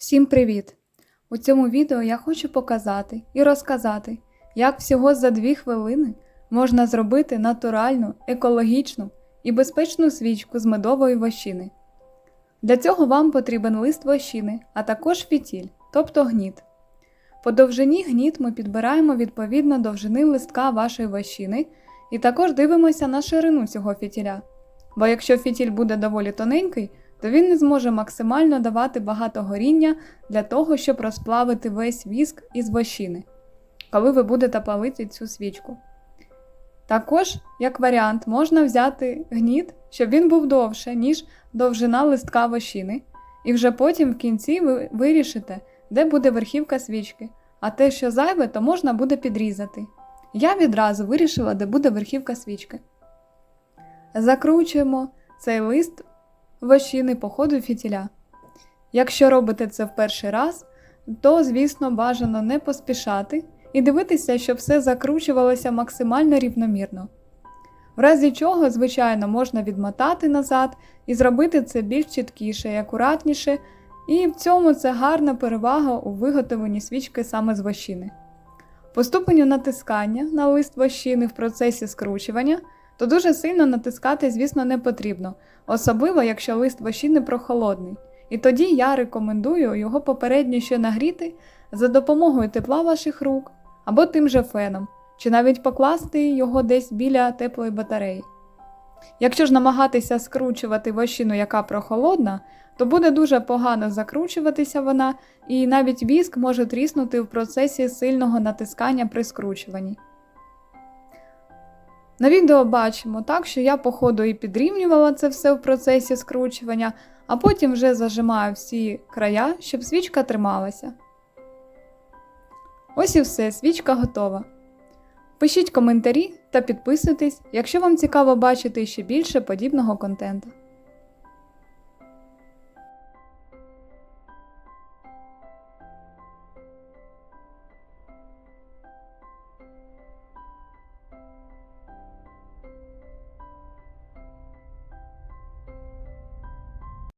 Всім привіт! У цьому відео я хочу показати і розказати, як всього за 2 хвилини можна зробити натуральну, екологічну і безпечну свічку з медової вощини. Для цього вам потрібен лист вощини, а також фітіль, тобто гніт. По довжині гніт ми підбираємо відповідно довжини листка вашої вощини і також дивимося на ширину цього фітіля. Бо якщо фітіль буде доволі тоненький, то він не зможе максимально давати багато горіння для того, щоб розплавити весь віск із вощини, коли ви будете палити цю свічку. Також, як варіант, можна взяти гніт, щоб він був довше, ніж довжина листка вощини, і вже потім в кінці ви вирішите, де буде верхівка свічки, а те, що зайве, то можна буде підрізати. Я відразу вирішила, де буде верхівка свічки. Закручуємо цей лист вощини по ходу фітіля. Якщо робите це в перший раз, то, звісно, бажано не поспішати і дивитися, щоб все закручувалося максимально рівномірно. В разі чого, звичайно, можна відмотати назад і зробити це більш чіткіше і акуратніше, і в цьому це гарна перевага у виготовленні свічки саме з вощини. По ступеню натискання на лист вощини в процесі скручування, то дуже сильно натискати, звісно, не потрібно, особливо якщо лист вощини прохолодний. І тоді я рекомендую його попередньо ще нагріти за допомогою тепла ваших рук або тим же феном, чи навіть покласти його десь біля теплої батареї. Якщо ж намагатися скручувати вощину, яка прохолодна, то буде дуже погано закручуватися вона, і навіть віск може тріснути в процесі сильного натискання при скручуванні. На відео бачимо так, що я по ходу і підрівнювала це все в процесі скручування, а потім вже зажимаю всі края, щоб свічка трималася. Ось і все, свічка готова. Пишіть коментарі та підписуйтесь, якщо вам цікаво бачити ще більше подібного контенту.